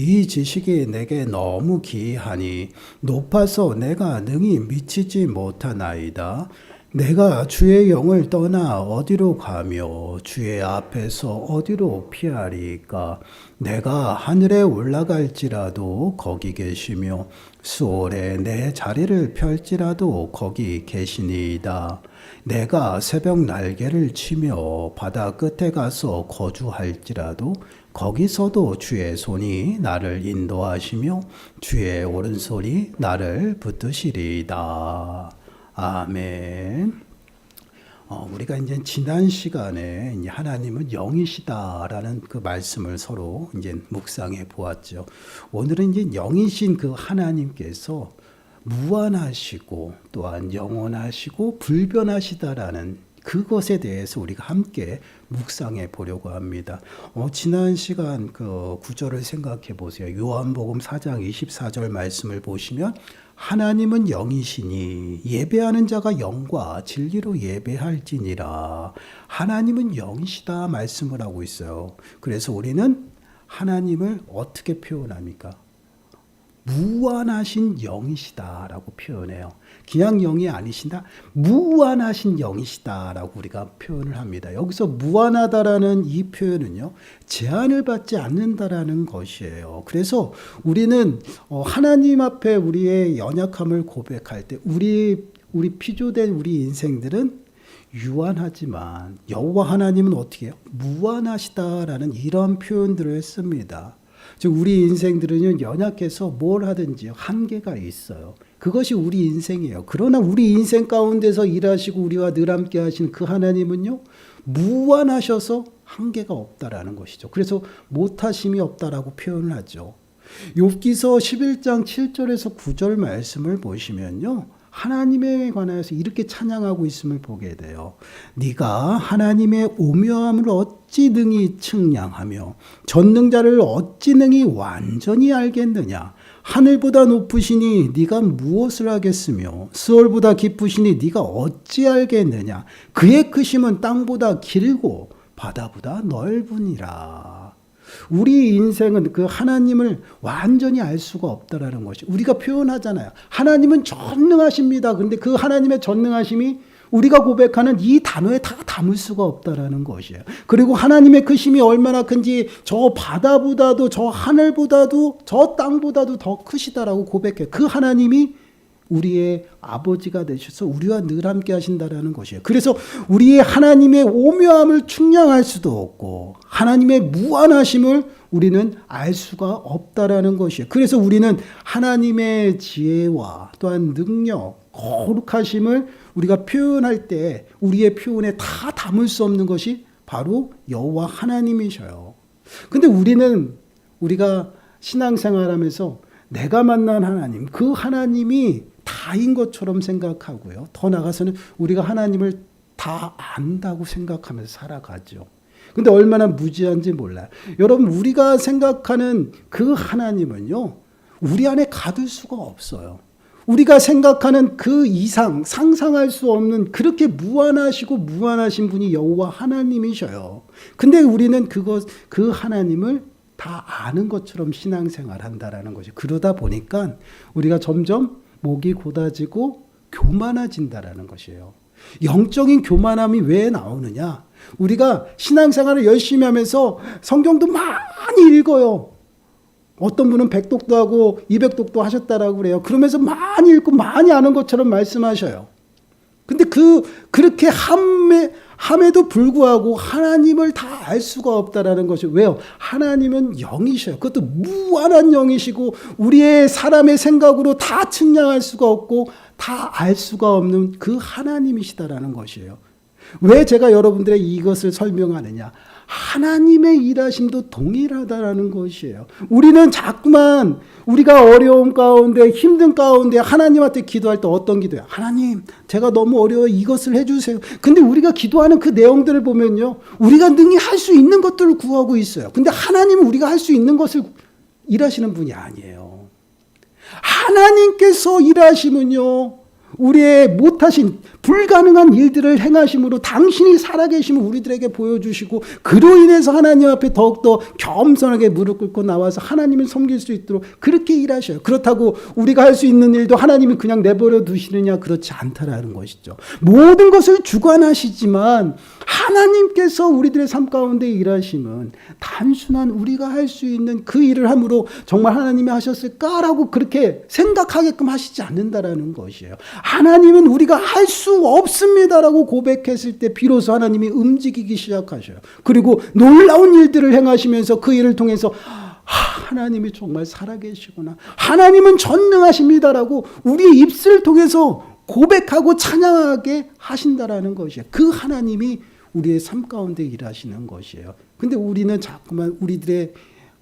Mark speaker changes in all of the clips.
Speaker 1: 이 지식이 내게 너무 기이하니 높아서 내가 능히 미치지 못하나이다. 내가 주의 영을 떠나 어디로 가며 주의 앞에서 어디로 피하리까? 내가 하늘에 올라갈지라도 거기 계시며 수월에 내 자리를 펼지라도 거기 계시니이다. 내가 새벽 날개를 치며 바다 끝에 가서 거주할지라도 거기서도 주의 손이 나를 인도하시며 주의 오른손이 나를 붙드시리이다. 아멘. 어, 우리가 이제 지난 시간에 이제 하나님은 영이시다라는 그 말씀을 서로 이제 묵상해 보았죠. 오늘은 이제 영이신 그 하나님께서 무한하시고 또한 영원하시고 불변하시다라는 그것에 대해서 우리가 함께 묵상해 보려고 합니다. 어, 지난 시간 그 구절을 생각해 보세요. 요한복음 4장 24절 말씀을 보시면 하나님은 영이시니 예배하는 자가 영과 진리로 예배할지니라. 하나님은 영이시다 말씀을 하고 있어요. 그래서 우리는 하나님을 어떻게 표현합니까? 무한하신 영이시다라고 표현해요. 그냥 영이 아니신다. 무한하신 영이시다라고 우리가 표현을 합니다. 여기서 무한하다라는 이 표현은요. 제한을 받지 않는다라는 것이에요. 그래서 우리는 어, 하나님 앞에 우리의 연약함을 고백할 때 우리 우리 피조된 우리 인생들은 유한하지만 여호와 하나님은 어떻게 해요? 무한하시다라는 이런 표현들을 했습니다. 즉 우리 인생들은요 연약해서 뭘 하든지 한계가 있어요. 그것이 우리 인생이에요. 그러나 우리 인생 가운데서 일하시고 우리와 늘 함께 하시는 그 하나님은요 무한하셔서 한계가 없다라는 것이죠. 그래서 못하심이 없다라고 표현을 하죠. 욥기서 11장 7절에서 9절 말씀을 보시면요. 하나님에 관하여서 이렇게 찬양하고 있음을 보게 돼요. 네가 하나님의 오묘함을 어찌 능히 측량하며 전능자를 어찌 능히 완전히 알겠느냐? 하늘보다 높으시니 네가 무엇을 하겠으며 스월보다 깊으시니 네가 어찌 알겠느냐? 그의 크심은 땅보다 길고 바다보다 넓으니라. 우리 인생은 그 하나님을 완전히 알 수가 없다라는 것이 우리가 표현하잖아요. 하나님은 전능하십니다. 그런데 그 하나님의 전능하심이 우리가 고백하는 이 단어에 다 담을 수가 없다라는 것이에요. 그리고 하나님의 그 힘이 얼마나 큰지 저 바다보다도 저 하늘보다도 저 땅보다도 더 크시다라고 고백해. 그 하나님이 우리의 아버지가 되셔서 우리와 늘 함께 하신다라는 것이에요. 그래서 우리의 하나님의 오묘함을 측량할 수도 없고 하나님의 무한하심을 우리는 알 수가 없다라는 것이에요. 그래서 우리는 하나님의 지혜와 또한 능력, 거룩하심을 우리가 표현할 때 우리의 표현에 다 담을 수 없는 것이 바로 여호와 하나님이셔요. 근데 우리는 우리가 신앙생활하면서 내가 만난 하나님, 그 하나님이 다인 것처럼 생각하고요. 더 나가서는 우리가 하나님을 다 안다고 생각하면서 살아가죠. 근데 얼마나 무지한지 몰라요. 여러분, 우리가 생각하는 그 하나님은요, 우리 안에 가둘 수가 없어요. 우리가 생각하는 그 이상, 상상할 수 없는 그렇게 무한하시고 무한하신 분이 여호와 하나님이셔요. 근데 우리는 그것, 그 하나님을 다 아는 것처럼 신앙생활 한다라는 것이. 그러다 보니까 우리가 점점 목이 곧아지고 교만해진다라는 것이에요. 영적인 교만함이 왜 나오느냐? 우리가 신앙생활을 열심히 하면서 성경도 많이 읽어요. 어떤 분은 백독도 하고 이백독도 하셨다라고 그래요. 그러면서 많이 읽고 많이 아는 것처럼 말씀하셔요. 근데 그 그렇게 함에 함에도 불구하고 하나님을 다 알 수가 없다라는 것이 왜요? 하나님은 영이셔요. 그것도 무한한 영이시고 우리의 사람의 생각으로 다 측량할 수가 없고 다 알 수가 없는 그 하나님이시다라는 것이에요. 왜 제가 여러분들의 이것을 설명하느냐? 하나님의 일하심도 동일하다라는 것이에요. 우리는 자꾸만 우리가 어려움 가운데 힘든 가운데 하나님한테 기도할 때 어떤 기도야? 하나님, 제가 너무 어려워 이것을 해주세요. 근데 우리가 기도하는 그 내용들을 보면요, 우리가 능히 할 수 있는 것들을 구하고 있어요. 근데 하나님은 우리가 할 수 있는 것을 일하시는 분이 아니에요. 하나님께서 일하시면요. 우리의 못 하신 불가능한 일들을 행하심으로 당신이 살아계심을 우리들에게 보여주시고 그로 인해서 하나님 앞에 더욱더 겸손하게 무릎 꿇고 나와서 하나님을 섬길 수 있도록 그렇게 일하셔요. 그렇다고 우리가 할 수 있는 일도 하나님이 그냥 내버려 두시느냐 그렇지 않다라는 것이죠. 모든 것을 주관하시지만 하나님께서 우리들의 삶 가운데 일하심은 단순한 우리가 할 수 있는 그 일을 함으로 정말 하나님이 하셨을까라고 그렇게 생각하게끔 하시지 않는다라는 것이에요. 하나님은 우리 가 할 수 없습니다라고 고백했을 때 비로소 하나님이 움직이기 시작하셔요. 그리고 놀라운 일들을 행하시면서 그 일을 통해서 하나님이 정말 살아계시구나. 하나님은 전능하십니다라고 우리의 입술을 통해서 고백하고 찬양하게 하신다라는 것이에요. 그 하나님이 우리의 삶 가운데 일하시는 것이에요. 근데 우리는 자꾸만 우리들의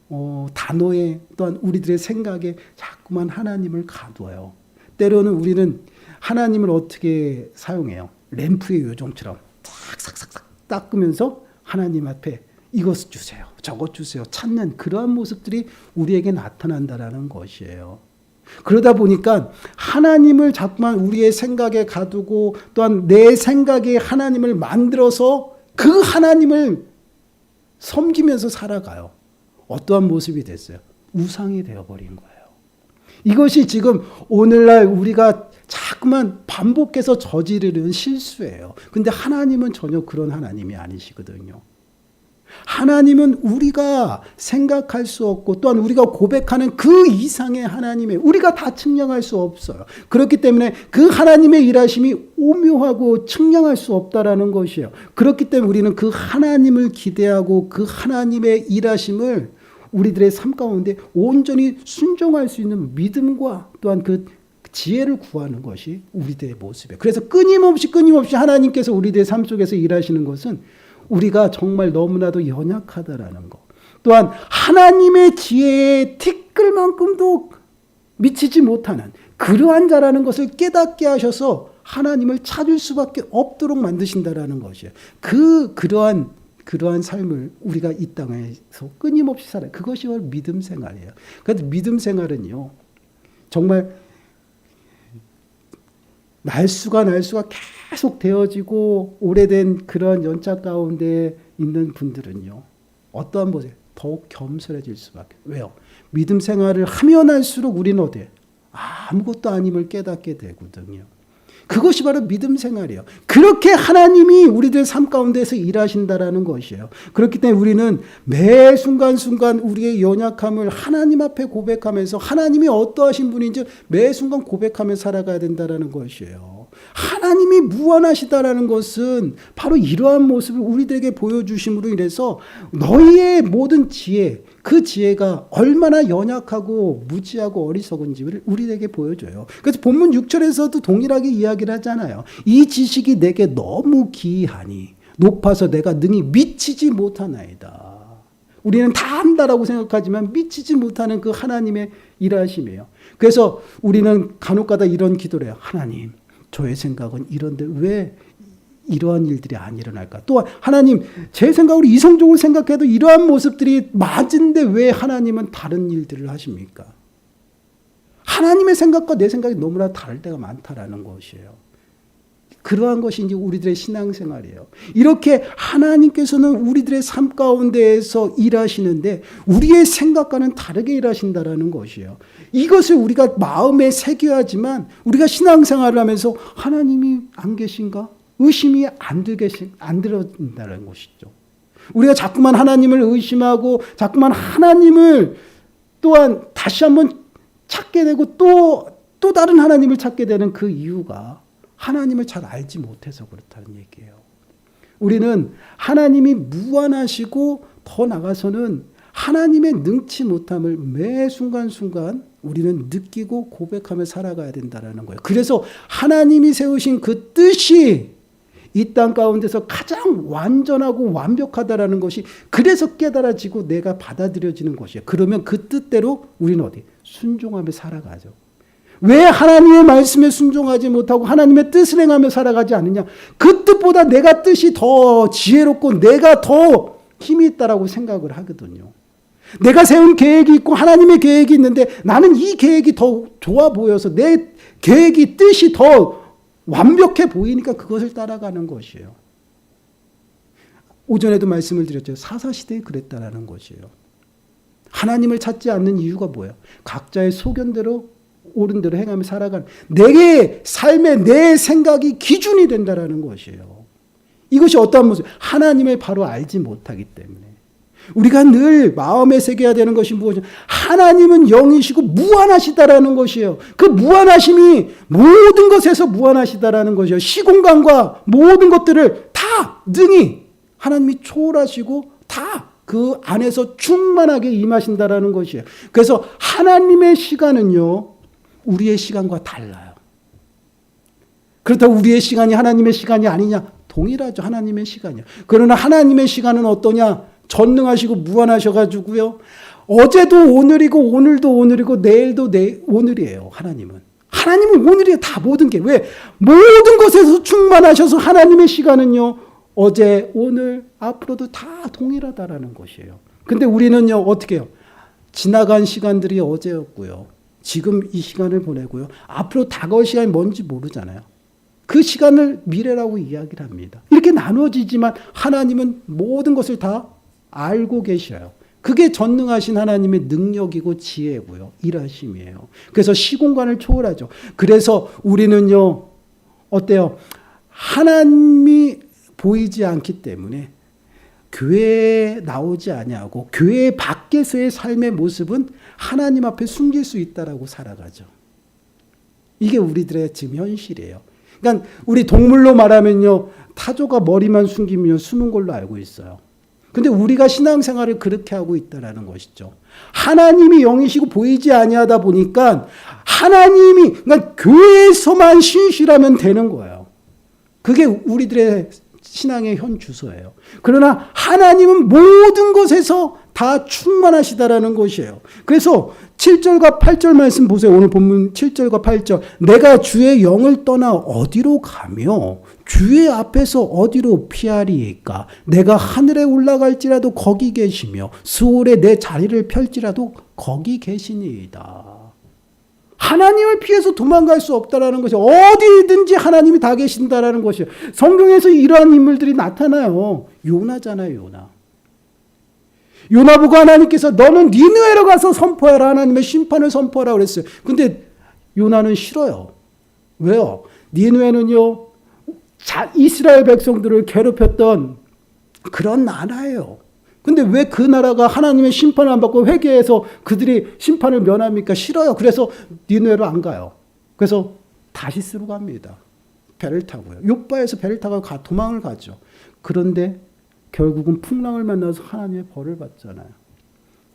Speaker 1: 어, 단어에 또한 우리들의 생각에 자꾸만 하나님을 가둬요. 때로는 우리는 하나님을 어떻게 사용해요? 램프의 요정처럼 싹싹싹싹 닦으면서 하나님 앞에 이것 주세요. 저것 주세요. 찾는 그러한 모습들이 우리에게 나타난다라는 것이에요. 그러다 보니까 하나님을 자꾸만 우리의 생각에 가두고 또한 내 생각에 하나님을 만들어서 그 하나님을 섬기면서 살아가요. 어떠한 모습이 됐어요? 우상이 되어버린 거예요. 이것이 지금 오늘날 우리가 자꾸만 반복해서 저지르는 실수예요. 근데 하나님은 전혀 그런 하나님이 아니시거든요. 하나님은 우리가 생각할 수 없고 또한 우리가 고백하는 그 이상의 하나님의 우리가 다 측량할 수 없어요. 그렇기 때문에 그 하나님의 일하심이 오묘하고 측량할 수 없다라는 것이에요. 그렇기 때문에 우리는 그 하나님을 기대하고 그 하나님의 일하심을 우리들의 삶 가운데 온전히 순종할 수 있는 믿음과 또한 그 지혜를 구하는 것이 우리들의 모습이에요. 그래서 끊임없이 끊임없이 하나님께서 우리들의 삶 속에서 일하시는 것은 우리가 정말 너무나도 연약하다라는 것. 또한 하나님의 지혜에 티끌만큼도 미치지 못하는 그러한 자라는 것을 깨닫게 하셔서 하나님을 찾을 수밖에 없도록 만드신다라는 것이에요. 그 그러한 그러한 삶을 우리가 이 땅에서 끊임없이 살아요. 그것이 믿음 생활이에요. 그래서 믿음 생활은요. 정말 날수가 날수가 계속 되어지고 오래된 그런 연차 가운데 있는 분들은요. 어떠한 모습 더욱 겸손해질 수밖에. 왜요? 믿음 생활을 하면 할수록 우리는 어때? 아무것도 아님을 깨닫게 되거든요. 그것이 바로 믿음 생활이에요. 그렇게 하나님이 우리들 삶 가운데서 일하신다라는 것이에요. 그렇기 때문에 우리는 매 순간순간 우리의 연약함을 하나님 앞에 고백하면서 하나님이 어떠하신 분인지 매 순간 고백하며 살아가야 된다라는 것이에요. 하나님이 무한하시다라는 것은 바로 이러한 모습을 우리들에게 보여주심으로 인해서 너희의 모든 지혜, 그 지혜가 얼마나 연약하고 무지하고 어리석은지를 우리에게 보여줘요. 그래서 본문 6절에서도 동일하게 이야기를 하잖아요. 이 지식이 내게 너무 기이하니 높아서 내가 능히 미치지 못하나이다. 우리는 다 한다라고 생각하지만 미치지 못하는 그 하나님의 일하심이에요. 그래서 우리는 간혹가다 이런 기도를 해요. 하나님, 저의 생각은 이런데 왜 이러한 일들이 안 일어날까? 또한 하나님 제 생각으로 이성적으로 생각해도 이러한 모습들이 맞은데 왜 하나님은 다른 일들을 하십니까? 하나님의 생각과 내 생각이 너무나 다를 때가 많다라는 것이에요. 그러한 것이 이제 우리들의 신앙생활이에요. 이렇게 하나님께서는 우리들의 삶 가운데에서 일하시는데 우리의 생각과는 다르게 일하신다라는 것이에요. 이것을 우리가 마음에 새겨야지만 우리가 신앙생활을 하면서 하나님이 안 계신가? 의심이 안 들게 안 들어진다는 것이죠. 우리가 자꾸만 하나님을 의심하고 자꾸만 하나님을 또한 다시 한번 찾게 되고 또 또 다른 하나님을 찾게 되는 그 이유가 하나님을 잘 알지 못해서 그렇다는 얘기예요. 우리는 하나님이 무한하시고 더 나가서는 하나님의 능치 못함을 매 순간순간 우리는 느끼고 고백하며 살아가야 된다는 거예요. 그래서 하나님이 세우신 그 뜻이 이 땅 가운데서 가장 완전하고 완벽하다라는 것이 그래서 깨달아지고 내가 받아들여지는 것이에요. 그러면 그 뜻대로 우리는 어디 순종하며 살아가죠. 왜 하나님의 말씀에 순종하지 못하고 하나님의 뜻을 행하며 살아가지 않느냐? 그 뜻보다 내가 뜻이 더 지혜롭고 내가 더 힘이 있다라고 생각을 하거든요. 내가 세운 계획이 있고 하나님의 계획이 있는데 나는 이 계획이 더 좋아 보여서 내 계획이 뜻이 더 완벽해 보이니까 그것을 따라가는 것이에요. 오전에도 말씀을 드렸죠. 사사시대에 그랬다라는 것이에요. 하나님을 찾지 않는 이유가 뭐예요? 각자의 소견대로 옳은 대로 행하며 살아가는 내게 삶의 내 생각이 기준이 된다라는 것이에요. 이것이 어떠한 모습? 하나님을 바로 알지 못하기 때문에. 우리가 늘 마음에 새겨야 되는 것이 무엇이냐? 하나님은 영이시고 무한하시다라는 것이에요. 그 무한하심이 모든 것에서 무한하시다라는 것이에요. 시공간과 모든 것들을 다 능히 하나님이 초월하시고 다 그 안에서 충만하게 임하신다라는 것이에요. 그래서 하나님의 시간은요, 우리의 시간과 달라요. 그렇다고 우리의 시간이 하나님의 시간이 아니냐? 동일하죠. 하나님의 시간이요. 그러나 하나님의 시간은 어떠냐? 전능하시고 무한하셔가지고요. 어제도 오늘이고 오늘도 오늘이고 내일도 내 오늘이에요. 하나님은. 하나님은 오늘이에요. 다 모든 게. 왜? 모든 것에서 충만하셔서 하나님의 시간은요. 어제, 오늘, 앞으로도 다 동일하다라는 것이에요. 근데 우리는요. 어떻게 해요? 지나간 시간들이 어제였고요. 지금 이 시간을 보내고요. 앞으로 다가올 시간이 뭔지 모르잖아요. 그 시간을 미래라고 이야기를 합니다. 이렇게 나누어지지만 하나님은 모든 것을 다 알고 계셔요. 그게 전능하신 하나님의 능력이고 지혜고요. 일하심이에요. 그래서 시공간을 초월하죠. 그래서 우리는요, 어때요? 하나님이 보이지 않기 때문에 교회에 나오지 아니하고 교회 밖에서의 삶의 모습은 하나님 앞에 숨길 수 있다라고 살아가죠. 이게 우리들의 지금 현실이에요. 그러니까 우리 동물로 말하면요. 타조가 머리만 숨기면 숨은 걸로 알고 있어요. 근데 우리가 신앙생활을 그렇게 하고 있다라는 것이죠. 하나님이 영이시고 보이지 아니하다 보니까 하나님이 그러니까 교회에서만 신실하면 되는 거예요. 그게 우리들의 신앙의 현 주소예요. 그러나 하나님은 모든 것에서 다 충만하시다라는 것이에요. 그래서 7절과 8절 말씀 보세요. 오늘 본문 7절과 8절. 내가 주의 영을 떠나 어디로 가며 주의 앞에서 어디로 피하리이까? 내가 하늘에 올라갈지라도 거기 계시며 수월에 내 자리를 펼지라도 거기 계시니이다. 하나님을 피해서 도망갈 수 없다라는 것이 어디든지 하나님이 다 계신다라는 것이에요. 성경에서 이러한 인물들이 나타나요. 요나잖아요, 요나. 요나 보고 하나님께서 너는 니느웨로 가서 선포하라 하나님의 심판을 선포하라 그랬어요. 근데 요나는 싫어요. 왜요? 니느웨는요. 자, 이스라엘 백성들을 괴롭혔던 그런 나라예요. 근데 왜 그 나라가 하나님의 심판을 안 받고 회개해서 그들이 심판을 면합니까? 싫어요. 그래서 니누에로 안 가요. 그래서 다시스로 갑니다. 배를 타고요. 요바에서 배를 타고 가, 도망을 가죠. 그런데 결국은 풍랑을 만나서 하나님의 벌을 받잖아요.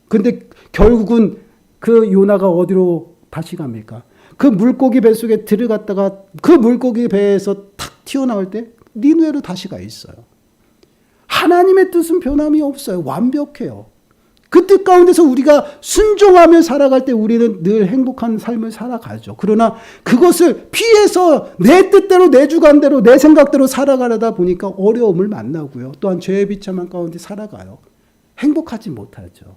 Speaker 1: 근데 결국은 그 요나가 어디로 다시 갑니까? 그 물고기 배 속에 들어갔다가 그 물고기 배에서 탁 튀어나올 때 니누에로 다시 가 있어요. 하나님의 뜻은 변함이 없어요. 완벽해요. 그 뜻 가운데서 우리가 순종하며 살아갈 때 우리는 늘 행복한 삶을 살아가죠. 그러나 그것을 피해서 내 뜻대로 내 주관대로 내 생각대로 살아가려다 보니까 어려움을 만나고요. 또한 죄의 비참한 가운데 살아가요. 행복하지 못하죠.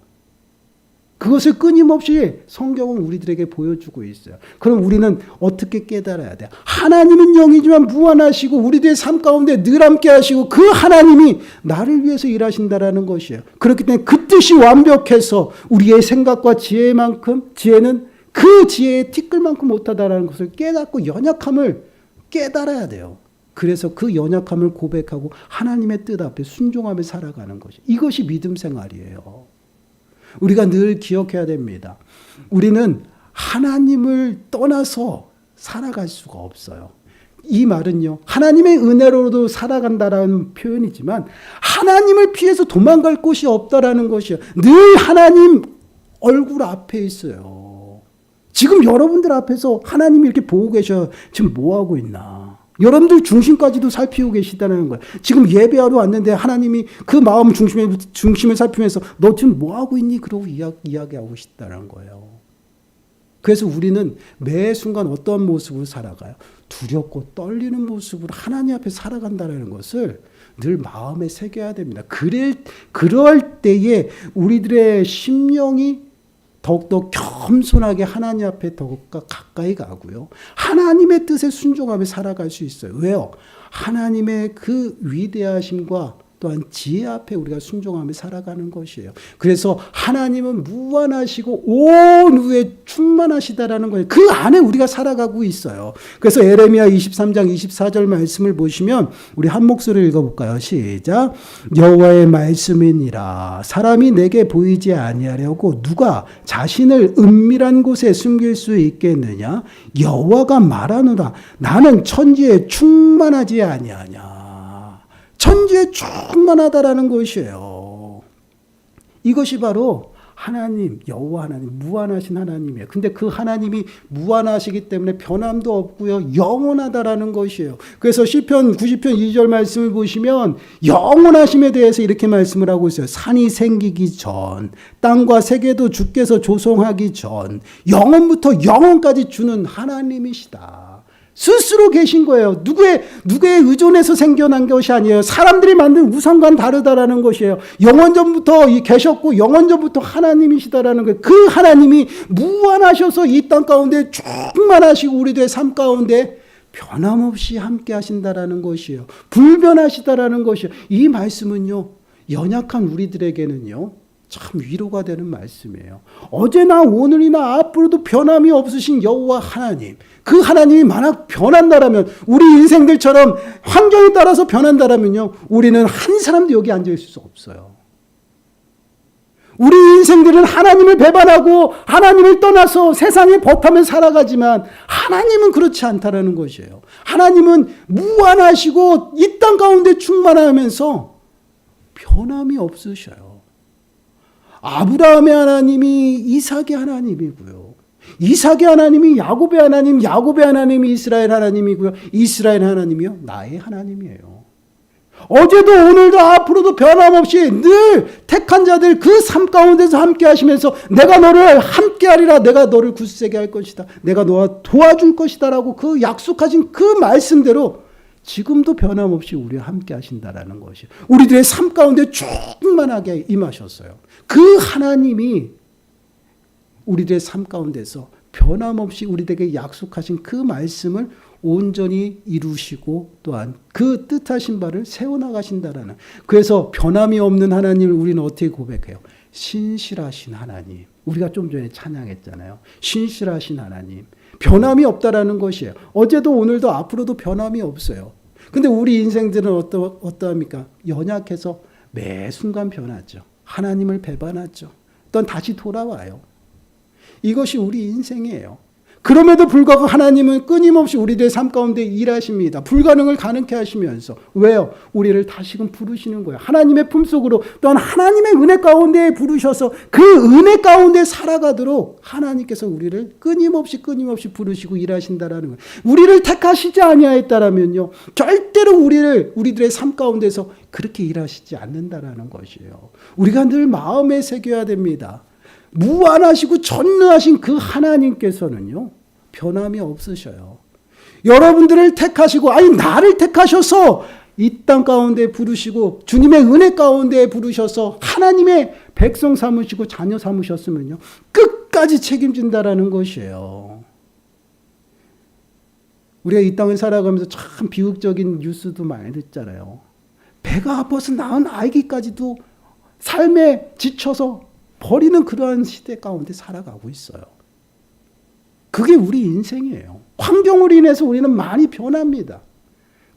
Speaker 1: 그것을 끊임없이 성경은 우리들에게 보여주고 있어요. 그럼 우리는 어떻게 깨달아야 돼? 하나님은 영이지만 무한하시고 우리들의 삶 가운데 늘 함께 하시고 그 하나님이 나를 위해서 일하신다라는 것이에요. 그렇기 때문에 그 뜻이 완벽해서 우리의 생각과 지혜만큼 지혜는 그 지혜의 티끌만큼 못하다라는 것을 깨닫고 연약함을 깨달아야 돼요. 그래서 그 연약함을 고백하고 하나님의 뜻 앞에 순종하며 살아가는 것이 이것이 믿음 생활이에요. 우리가 늘 기억해야 됩니다. 우리는 하나님을 떠나서 살아갈 수가 없어요. 이 말은요, 하나님의 은혜로도 살아간다라는 표현이지만, 하나님을 피해서 도망갈 곳이 없다라는 것이요. 늘 하나님 얼굴 앞에 있어요. 지금 여러분들 앞에서 하나님이 이렇게 보고 계셔. 지금 뭐 하고 있나? 여러분들 중심까지도 살피고 계시다는 거예요. 지금 예배하러 왔는데 하나님이 그 마음 중심에, 중심을 살피면서 너 지금 뭐 하고 있니? 그러고 이야, 이야기하고 계시다는 거예요. 그래서 우리는 매 순간 어떤 모습으로 살아가요? 두렵고 떨리는 모습으로 하나님 앞에 살아간다는 것을 늘 마음에 새겨야 됩니다. 그럴, 그럴 때에 우리들의 심령이 더욱더 겸손하게 하나님 앞에 더욱더 가까이 가고요. 하나님의 뜻에 순종하며 살아갈 수 있어요. 왜요? 하나님의 그 위대하심과 또한 지혜 앞에 우리가 순종하며 살아가는 것이에요. 그래서 하나님은 무한하시고 온 후에 충만하시다라는 거예요. 그 안에 우리가 살아가고 있어요. 그래서 에레미야 23장 24절 말씀을 보시면 우리 한 목소리를 읽어볼까요? 시작. 여호와의 말씀이니라 사람이 내게 보이지 아니하려고 누가 자신을 은밀한 곳에 숨길 수 있겠느냐? 여호와가 말하노라 나는 천지에 충만하지 아니하냐. 천지에 충만하다라는 것이에요. 이것이 바로 하나님, 여호와 하나님, 무한하신 하나님이에요. 근데 그 하나님이 무한하시기 때문에 변함도 없고요. 영원하다라는 것이에요. 그래서 시편 90편 2절 말씀을 보시면 영원하심에 대해서 이렇게 말씀을 하고 있어요. 산이 생기기 전, 땅과 세계도 주께서 조성하기 전, 영원부터 영원까지 주는 하나님이시다. 스스로 계신 거예요. 누구의, 누구의 의존에서 생겨난 것이 아니에요. 사람들이 만든 우상과는 다르다라는 것이에요. 영원전부터 계셨고, 영원전부터 하나님이시다라는 거예요. 그 하나님이 무한하셔서 이 땅 가운데 충만하시고, 우리들의 삶 가운데 변함없이 함께 하신다라는 것이에요. 불변하시다라는 것이에요. 이 말씀은요, 연약한 우리들에게는요, 참 위로가 되는 말씀이에요. 어제나 오늘이나 앞으로도 변함이 없으신 여호와 하나님. 그 하나님이 만약 변한다라면 우리 인생들처럼 환경에 따라서 변한다라면요. 우리는 한 사람도 여기 앉아 있을 수 없어요. 우리 인생들은 하나님을 배반하고 하나님을 떠나서 세상에 버타며 살아가지만 하나님은 그렇지 않다라는 것이에요. 하나님은 무한하시고 이 땅 가운데 충만하면서 변함이 없으셔요. 아브라함의 하나님이 이삭의 하나님이고요. 이삭의 하나님이 야곱의 하나님, 야곱의 하나님이 이스라엘 하나님이고요. 이스라엘 하나님이요 나의 하나님이에요. 어제도 오늘도 앞으로도 변함없이 늘 택한 자들 그 삶 가운데서 함께 하시면서 내가 너를 함께 하리라 내가 너를 굳세게 할 것이다. 내가 너와 도와줄 것이다 라고 그 약속하신 그 말씀대로 지금도 변함없이 우리와 함께 하신다라는 것이 우리들의 삶 가운데 충만하게 임하셨어요. 그 하나님이 우리들의 삶 가운데서 변함없이 우리에게 약속하신 그 말씀을 온전히 이루시고 또한 그 뜻하신 바를 세워나가신다라는 그래서 변함이 없는 하나님을 우리는 어떻게 고백해요? 신실하신 하나님. 우리가 좀 전에 찬양했잖아요. 신실하신 하나님. 변함이 없다라는 것이에요. 어제도 오늘도 앞으로도 변함이 없어요. 근데 우리 인생들은 어떠, 어떠합니까? 연약해서 매 순간 변하죠. 하나님을 배반하죠. 또 다시 돌아와요. 이것이 우리 인생이에요. 그럼에도 불구하고 하나님은 끊임없이 우리들의 삶 가운데 일하십니다. 불가능을 가능케 하시면서. 왜요? 우리를 다시금 부르시는 거예요. 하나님의 품속으로 또한 하나님의 은혜 가운데 부르셔서 그 은혜 가운데 살아가도록 하나님께서 우리를 끊임없이 끊임없이 부르시고 일하신다라는 거예요. 우리를 택하시지 아니하였다라면요. 절대로 우리를 우리들의 삶 가운데서 그렇게 일하시지 않는다라는 것이에요. 우리가 늘 마음에 새겨야 됩니다. 무한하시고 전능하신 그 하나님께서는요, 변함이 없으셔요. 여러분들을 택하시고, 아니, 나를 택하셔서 이 땅 가운데 부르시고, 주님의 은혜 가운데 부르셔서 하나님의 백성 삼으시고 자녀 삼으셨으면요, 끝까지 책임진다라는 것이에요. 우리가 이 땅을 살아가면서 참 비극적인 뉴스도 많이 듣잖아요. 배가 아파서 낳은 아기까지도 삶에 지쳐서 버리는 그러한 시대 가운데 살아가고 있어요. 그게 우리 인생이에요. 환경으로 인해서 우리는 많이 변합니다.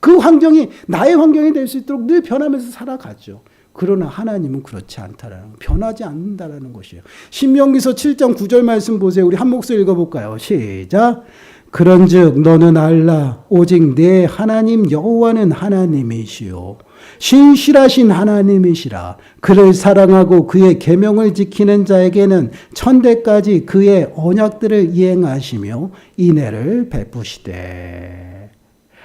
Speaker 1: 그 환경이 나의 환경이 될 수 있도록 늘 변하면서 살아가죠. 그러나 하나님은 그렇지 않다라는 변하지 않는다라는 것이에요. 신명기서 7장 9절 말씀 보세요. 우리 한 목소리 읽어볼까요? 시작. 그런즉 너는 알라 오직 내 하나님 여호와는 하나님이시요 신실하신 하나님이시라. 그를 사랑하고 그의 계명을 지키는 자에게는 천대까지 그의 언약들을 이행하시며 인애를 베푸시되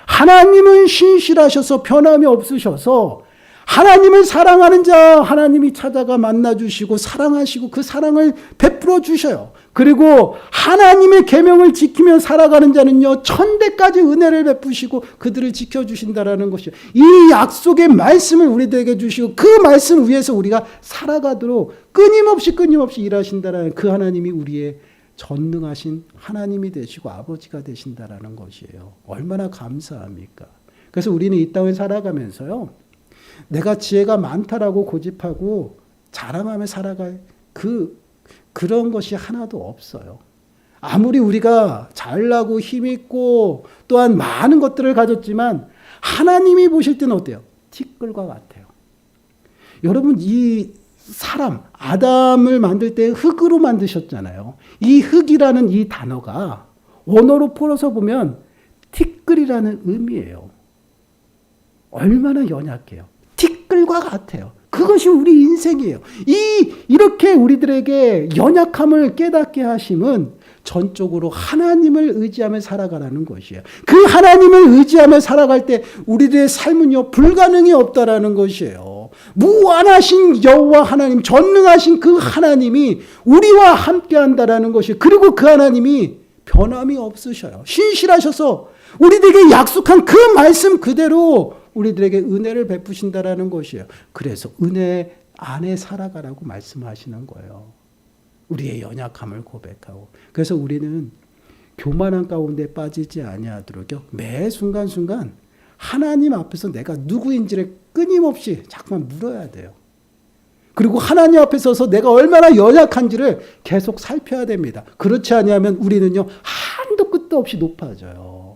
Speaker 1: 하나님은 신실하셔서 변함이 없으셔서 하나님을 사랑하는 자 하나님이 찾아가 만나 주시고 사랑하시고 그 사랑을 베풀어 주셔요. 그리고 하나님의 계명을 지키며 살아가는 자는요 천대까지 은혜를 베푸시고 그들을 지켜 주신다라는 것이요. 이 약속의 말씀을 우리들에게 주시고 그 말씀 위에서 우리가 살아가도록 끊임없이 끊임없이 일하신다라는 그 하나님이 우리의 전능하신 하나님이 되시고 아버지가 되신다라는 것이에요. 얼마나 감사합니까? 그래서 우리는 이 땅을 살아가면서요. 내가 지혜가 많다라고 고집하고 자랑하며 살아갈 그 그런 것이 하나도 없어요. 아무리 우리가 잘나고 힘있고 또한 많은 것들을 가졌지만 하나님이 보실 때는 어때요? 티끌과 같아요. 여러분 이 사람 아담을 만들 때 흙으로 만드셨잖아요. 이 흙이라는 이 단어가 원어로 풀어서 보면 티끌이라는 의미예요. 얼마나 연약해요. 티끌과 같아요. 그것이 우리 인생이에요. 이 이렇게 우리들에게 연약함을 깨닫게 하심은 전적으로 하나님을 의지하며 살아가라는 것이에요. 그 하나님을 의지하며 살아갈 때 우리들의 삶은요 불가능이 없다라는 것이에요. 무한하신 여호와 하나님, 전능하신 그 하나님이 우리와 함께한다라는 것이 그리고 그 하나님이 변함이 없으셔요. 신실하셔서 우리들에게 약속한 그 말씀 그대로 우리들에게 은혜를 베푸신다라는 것이에요. 그래서 은혜 안에 살아가라고 말씀하시는 거예요. 우리의 연약함을 고백하고. 그래서 우리는 교만한 가운데 빠지지 아니하도록요. 매 순간순간 하나님 앞에서 내가 누구인지를 끊임없이 자꾸만 물어야 돼요. 그리고 하나님 앞에 서서 내가 얼마나 연약한지를 계속 살펴야 됩니다. 그렇지 아니하면 우리는요 한도 끝도 없이 높아져요.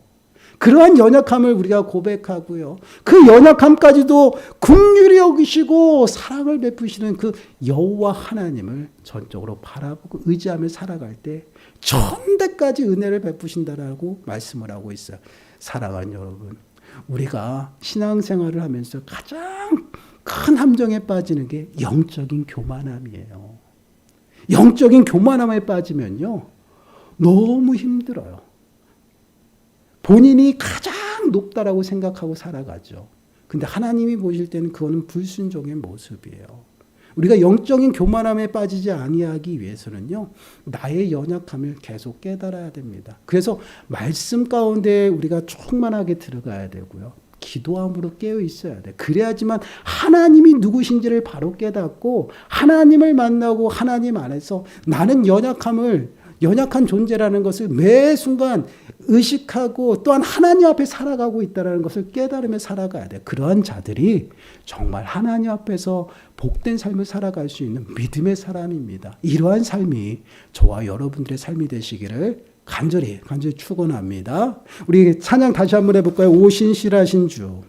Speaker 1: 그러한 연약함을 우리가 고백하고요. 그 연약함까지도 국률이 여기시고 사랑을 베푸시는 그 여호와 하나님을 전적으로 바라보고 의지하며 살아갈 때 천대까지 은혜를 베푸신다라고 말씀을 하고 있어요. 사랑하는 여러분, 우리가 신앙생활을 하면서 가장 큰 함정에 빠지는 게 영적인 교만함이에요. 영적인 교만함에 빠지면요. 너무 힘들어요. 본인이 가장 높다라고 생각하고 살아가죠. 근데 하나님이 보실 때는 그거는 불순종의 모습이에요. 우리가 영적인 교만함에 빠지지 아니하기 위해서는요. 나의 연약함을 계속 깨달아야 됩니다. 그래서 말씀 가운데 우리가 충만하게 들어가야 되고요. 기도함으로 깨어 있어야 돼. 그래야지만 하나님이 누구신지를 바로 깨닫고 하나님을 만나고 하나님 안에서 나는 연약함을 연약한 존재라는 것을 매 순간 의식하고 또한 하나님 앞에 살아가고 있다는 것을 깨달으며 살아가야 돼. 그러한 자들이 정말 하나님 앞에서 복된 삶을 살아갈 수 있는 믿음의 사람입니다. 이러한 삶이 저와 여러분들의 삶이 되시기를 간절히 간절히 축원합니다. 우리 찬양 다시 한번 해볼까요? 오신실하신 주.